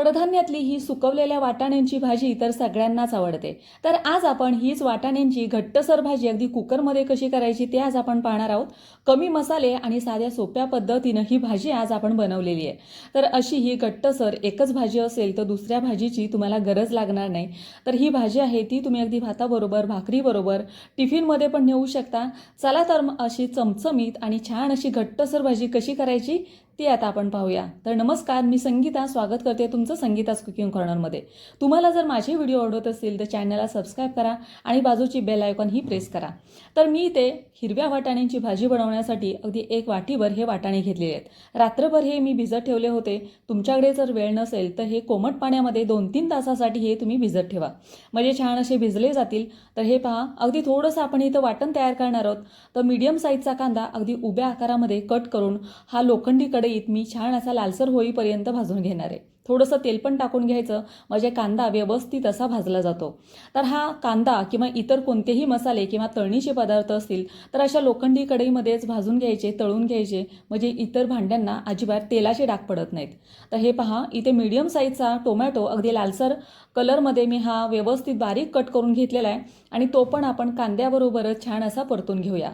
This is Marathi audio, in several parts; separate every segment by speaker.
Speaker 1: कडधान्यातली ही सुकवलेल्या वाटाण्यांची भाजी तर सगळ्यांनाच आवडते. तर आज आपण हीच वाटाण्यांची घट्टसर भाजी अगदी कुकरमध्ये कशी करायची ते आज आपण पाहणार आहोत. कमी मसाले आणि साध्या सोप्या पद्धतीनं ही भाजी आज आपण बनवलेली आहे. तर अशी ही घट्टसर एकच भाजी असेल तर दुसऱ्या भाजीची तुम्हाला गरज लागणार नाही. तर ही भाजी आहे ती तुम्ही अगदी भाताबरोबर भाकरीबरोबर टिफिनमध्ये पण नेऊ शकता. चला तर अशी चमचमीत आणि छान अशी घट्टसर भाजी कशी करायची ती आता आपण पाहूया. तर नमस्कार मी संगीता. स्वागत करते तुमचं संगीताच कुकिंग कॉर्नरमध्ये तुम्हाला जर माझे व्हिडिओ आवडत असतील तर चॅनलला सबस्क्राईब करा आणि बाजूची बेल आयकॉन ही प्रेस करा. तर मी इथे हिरव्या वाटाण्यांची भाजी बनवण्यासाठी अगदी एक वाटीभर हे वाटाणे घेतलेले आहेत. रात्रभर हे मी भिजत ठेवले होते. तुमच्याकडे जर वेळ नसेल तर हे कोमट पाण्यामध्ये दोन तीन तासासाठी हे तुम्ही भिजत ठेवा. म्हणजे छान असे भिजले जातील. तर हे पहा अगदी थोडंसं आपण इथं वाटण तयार करणार आहोत. तर मीडियम साईजचा कांदा अगदी उभ्या आकारामध्ये कट करून हा लोखंडी कढईत मी छान असा लालसर होईपर्यंत भाजून घेणार आहे. थोडंसं तेल पण टाकून घ्यायचं. म्हणजे कांदा व्यवस्थित असा भाजला जातो. तर हा कांदा किंवा इतर कोणतेही मसाले किंवा तळणीचे पदार्थ असतील तर अशा लोखंडी कढईमध्येच भाजून घ्यायचे तळून घ्यायचे. म्हणजे इतर भांड्यांना अजिबात तेलाचे डाग पडत नाहीत. तर हे पहा इथे मीडियम साईजचा टोमॅटो अगदी लालसर कलरमध्ये मी हा व्यवस्थित बारीक कट करून घेतलेला आहे. आणि तो पण आपण कांद्याबरोबरच छान असा परतून घेऊया.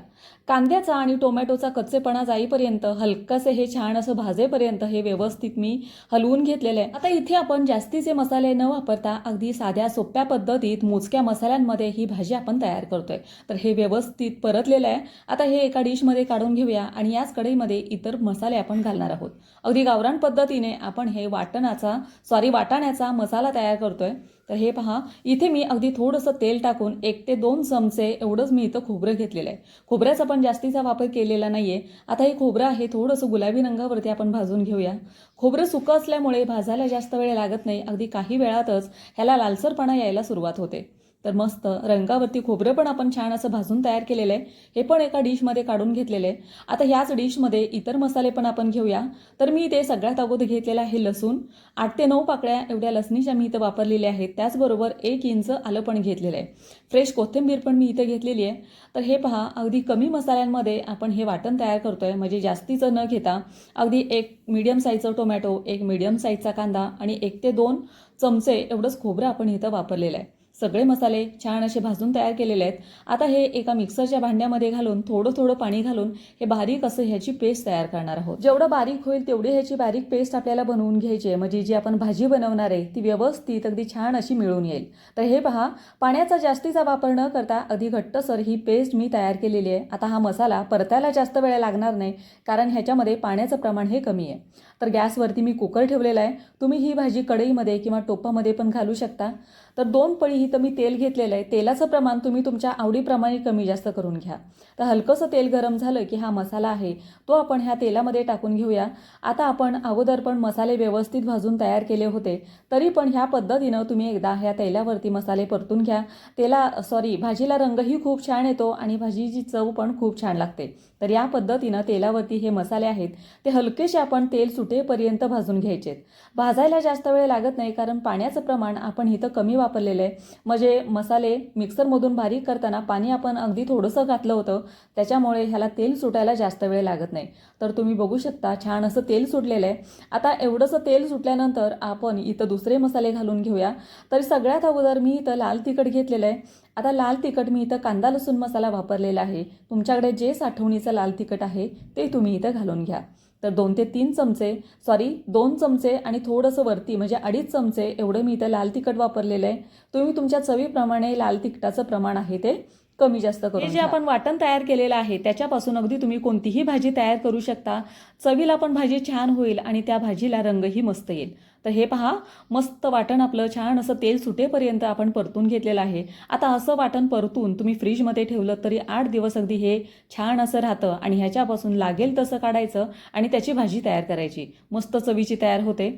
Speaker 1: कांद्याचा आणि टोमॅटोचा कच्चेपणा जाईपर्यंत हलकासे हे छान असं भाजेपर्यंत हे व्यवस्थित मी हलवून घेतलेलं आहे आता इथे आपण जास्तीचे मसाले न वापरता अगदी साध्या सोप्या पद्धतीत मोजक्या मसाल्यांमध्ये ही भाजी आपण तयार करतोय. तर हे व्यवस्थित परतलेलं आहे. आता हे एका डिशमध्ये काढून घेऊया आणि याच कढईमध्ये इतर मसाले आपण घालणार आहोत. अगदी गावरान पद्धतीने आपण हे वाटणाचा सॉरी वाटाण्याचा मसाला तयार करतोय. तर हे पहा इथे मी अगदी थोडंसं तेल टाकून एक ते दोन चमचे एवढंच मी इथं खोबरं घेतलेलं आहे. खोबऱ्याचा पण जास्तीचा वापर केलेला नाही आहे आता हे खोबरं आहे थोडंसं गुलाबी रंगावरती आपण भाजून घेऊया. खोबरं सुकं असल्यामुळे भाजायला जास्त वेळ लागत नाही अगदी काही वेळातच ह्याला लालसरपणा यायला सुरुवात होते. तर मस्त. रंगावरती खोबरं पण आपण छान असं भाजून तयार केलेलं आहे. हे पण एका डिशमध्ये काढून घेतलेलं आहे. आता ह्याच डिशमध्ये इतर मसाले पण आपण घेऊया. तर मी इथे सगळ्यात अगोदर घेतलेलं आहे लसूण. आठ ते नऊ पाकळ्या एवढ्या लसणीच्या मी इथं वापरलेल्या आहेत. त्याचबरोबर एक इंच आलं पण घेतलेलं आहे. फ्रेश कोथिंबीर पण मी इथं घेतलेली आहे. तर हे पहा अगदी कमी मसाल्यांमध्ये आपण हे वाटण तयार करतोय. म्हणजे जास्तीचं न घेता अगदी एक मीडियम साईजचं टोमॅटो एक मीडियम साईजचा कांदा आणि एक ते दोन चमचे एवढंच खोबरं आपण इथं वापरलेलं आहे. सगळे मसाले छान असे भाजून तयार केलेले आहेत. आता हे एका मिक्सरच्या भांड्यामध्ये घालून थोडं थोडं पाणी घालून हे बारीक असं ह्याची पेस्ट तयार करणार आहोत. जेवढं बारीक होईल तेवढी ह्याची बारीक पेस्ट आपल्याला बनवून घ्यायची आहे. म्हणजे जी आपण भाजी बनवणार आहे ती व्यवस्थित अगदी छान अशी मिळून येईल. तर हे पहा पाण्याचा जास्तीचा वापर न करता अगदी घट्टसर ही पेस्ट मी तयार केलेली आहे. आता हा मसाला परतायला जास्त वेळ लागणार नाही कारण ह्याच्यामध्ये पाण्याचं प्रमाण हे कमी आहे. तर गॅसवरती मी कुकर ठेवलेला आहे. तुम्ही ही भाजी कढईमध्ये किंवा टोपामध्ये पण घालू शकता. तर दोन पळी इथं मी तेल घेतलेलं आहे. तेलाचं प्रमाण तुम्ही तुमच्या आवडीप्रमाणे कमी जास्त करून घ्या. तर हलकंसं तेल गरम झालं की हा मसाला आहे तो आपण ह्या तेलामध्ये टाकून घेऊया. आता आपण अगोदर पण मसाले व्यवस्थित भाजून तयार केले होते तरी पण ह्या पद्धतीनं तुम्ही एकदा ह्या तेलावरती मसाले परतून घ्या. तेला सॉरी भाजीला रंगही खूप छान येतो आणि भाजीची चव पण खूप छान लागते. तर या पद्धतीनं तेलावरती हे मसाले आहेत ते हलकेसे आपण तेल सुटेपर्यंत भाजून घ्यायचेत. भाजायला जास्त वेळ लागत नाही कारण पाण्याचं प्रमाण आपण इथं कमी वापरलेलं आहे. म्हणजे मसाले मिक्सरमधून बारीक करताना पाणी आपण अगदी थोडंसं घातलं होतं. त्याच्यामुळे ह्याला तेल सुटायला जास्त वेळ लागत नाही. तर तुम्ही बघू शकता छान असं तेल सुटलेलं आहे. आता एवढंसं तेल सुटल्यानंतर आपण इथं दुसरे मसाले घालून घेऊया. तर सगळ्यात अगोदर मी इथं लाल तिखट घेतलेलं आहे. आता लाल तिखट मी इथं कांदा लसूण मसाला वापरलेला आहे. तुमच्याकडे जे साठवणीचं लाल तिखट आहे ते तुम्ही इथं घालून घ्या. तर दोन ते तीन चमचे सॉरी दोन चमचे आणि थोडंसं वरती म्हणजे अडीच चमचे एवढं मी इथं लाल तिखट वापरलेलं आहे. तुम्ही तुमच्या चवीप्रमाणे लाल तिखटाचं प्रमाण आहे ते कमी जास्त करून जे आपण वाटण तयार केलेलं आहे त्याच्यापासून अगदी तुम्ही कोणतीही भाजी तयार करू शकता. चवीला पण भाजी छान होईल आणि त्या भाजीला रंगही मस्त येईल. तर हे पहा मस्त वाटण आपलं छान असं तेल सुटेपर्यंत आपण परतून घेतलेलं आहे. आता असं वाटण परतून तुम्ही फ्रीजमध्ये ठेवलं तरी आठ दिवस अगदी हे छान असं राहतं आणि ह्याच्यापासून लागेल तसं काढायचं आणि त्याची भाजी तयार करायची. मस्त चवीची तयार होते.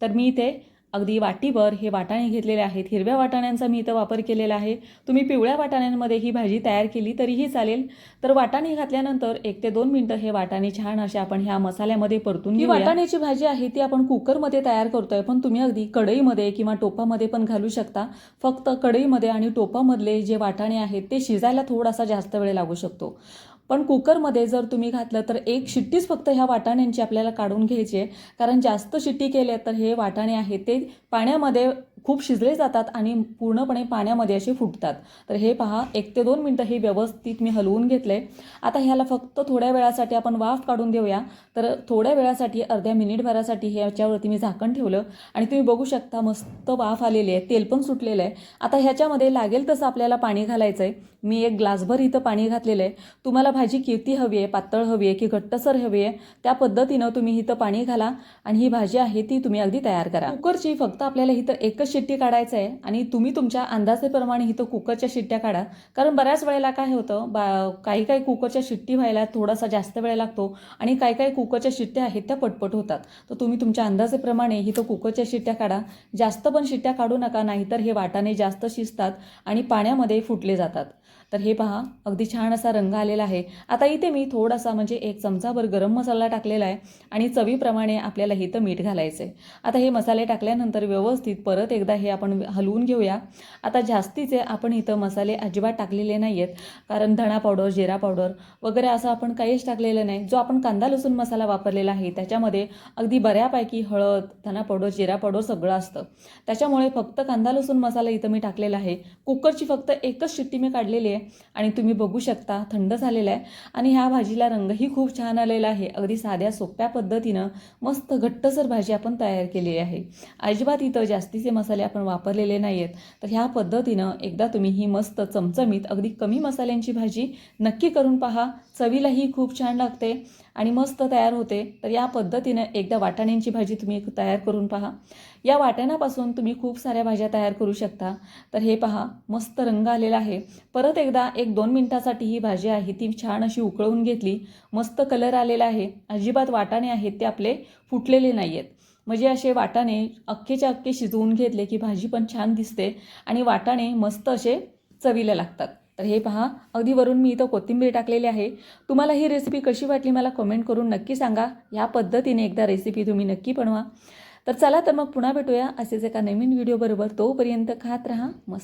Speaker 1: तर मी इथे अगदी वाटीभर हे वाटाणे घेतलेले आहेत. हिरव्या वाटाण्यांचा मी इथं वापर केलेला आहे. तुम्ही पिवळ्या वाटाण्यांमध्ये ही भाजी तयार केली तरीही चालेल. तर वाटाणे घातल्यानंतर एक ते दोन मिनटं हे वाटाणे छान असे आपण ह्या मसाल्यामध्ये परतून ही वाटाण्याची भाजी आहे ती आपण कुकरमध्ये तयार करतोय. पण तुम्ही अगदी कढईमध्ये किंवा टोपामध्ये पण घालू शकता. फक्त कढईमध्ये आणि टोपामधले जे वाटाणे आहेत ते शिजायला थोडासा जास्त वेळ लागू शकतो. पण कुकरमध्ये जर तुम्ही घातलं तर एक शिट्टीच फक्त ह्या वाटाण्यांची आपल्याला काढून घ्यायची आहे. कारण जास्त शिट्टी केल्या तर हे वाटाणे आहेत ते पाण्यामध्ये खूप शिजले जातात आणि पूर्णपणे पाण्यामध्ये असे फुटतात. तर हे पहा एक ते दोन मिनटं हे व्यवस्थित मी हलवून घेतले. आता ह्याला फक्त थोड्या वेळासाठी आपण वाफ काढून देऊया. तर थोड्या वेळासाठी अर्ध्या मिनिटभरासाठी हे याच्यावरती मी झाकण ठेवलं. आणि तुम्ही बघू शकता मस्त वाफ आलेली आहे. तेल पण सुटलेलं आहे. आता ह्याच्यामध्ये लागेल तसं आपल्याला पाणी घालायचं आहे मी एक ग्लासभर इथं पाणी घातलेलं आहे. तुम्हाला भाजी किती हवी आहे पातळ हवी आहे की घट्टसर हवी आहे त्या पद्धतीनं तुम्ही इथं पाणी घाला. आणि ही भाजी आहे ती तुम्ही अगदी तयार करा. कुकरची फक्त आपल्याला इथं एकच शिट्टी काढायचं आहे आणि तुम्ही तुमच्या अंदाजेप्रमाणे इथं कुकरच्या शिट्ट्या काढा. कारण बऱ्याच वेळेला काय होतं बा काही काही कुकरच्या शिट्टी व्हायला थोडासा जास्त वेळ लागतो आणि काही काही कुकरच्या शिट्ट्या आहेत त्या पटपट होतात. तर तुम्ही तुमच्या अंदाजेप्रमाणे इथं कुकरच्या शिट्ट्या काढा. जास्त पण शिट्ट्या काढू नका नाहीतर हे वाटाणे जास्त शिजतात आणि पाण्यामध्ये फुटले जातात. तर हे पहा अगदी छान असा रंग आलेला आहे. आता इथे मी थोडासा म्हणजे एक चमचाभर गरम मसाला टाकलेला आहे आणि चवीप्रमाणे आपल्याला इथं मीठ घालायचं आहे आता हे मसाले टाकल्यानंतर व्यवस्थित परत एकदा हे आपण हलवून घेऊया. आता जास्तीचे आपण इथं मसाले अजिबात टाकलेले नाही आहेत कारण धणा पावडर जिरा पावडर वगैरे असं आपण काहीच टाकलेलं नाही. जो आपण कांदा लसूण मसाला वापरलेला आहे त्याच्यामध्ये अगदी बऱ्यापैकी हळद धणा पावडर जिरा पावडर सगळं असतं. त्याच्यामुळे फक्त कांदा लसूण मसाला इथं मी टाकलेला आहे. कुकरची फक्त एकच शिट्टी मी काढलेली आहे. आणि तुम्ही बघू शकता थंड झालेला आहे. आणि ह्या भाजीला रंगही खूप छान आलेला आहे. अगदी साध्या सोप्या पद्धतीनं मस्त घट्टसर भाजी आपण तयार केलेली आहे. अजिबात इथं जास्तीचे मसाले आपण वापरलेले नाही आहेत तर ह्या पद्धतीनं एकदा तुम्ही ही मस्त चमचमीत अगदी कमी मसाल्यांची भाजी नक्की करून पहा. चवीलाही खूप छान लागते. आणि मस्त तयार होते. तर या पद्धतीनं एकदा वाटाण्यांची भाजी तुम्ही तयार करून पहा. या वाटाण्यापासून तुम्ही खूप साऱ्या भाज्या तयार करू शकता. तर हे पहा मस्त रंग आलेला आहे. परत एकदा एक दोन मिनटासाठी ही भाजी आहे ती छान अशी उकळून घेतली. मस्त कलर आलेला आहे. अजिबात वाटाणे आहेत ते आपले फुटलेले नाही आहेत म्हणजे असे वाटाणे अख्खेच्या अख्खे शिजवून घेतले की भाजी पण छान दिसते आणि वाटाणे मस्त असे चवीला लागतात. तर हे पहा अगदी वरून मी इथं कोथिंबीर टाकलेली आहे. तुम्हाला ही रेसिपी कशी वाटली मला कमेंट करून नक्की सांगा. या पद्धतीने एकदा रेसिपी तुम्ही नक्की बनवा. तर चला तर मग पुन्हा भेटूया असेच एका नवीन व्हिडिओबरोबर तोपर्यंत खात राहा मस्त.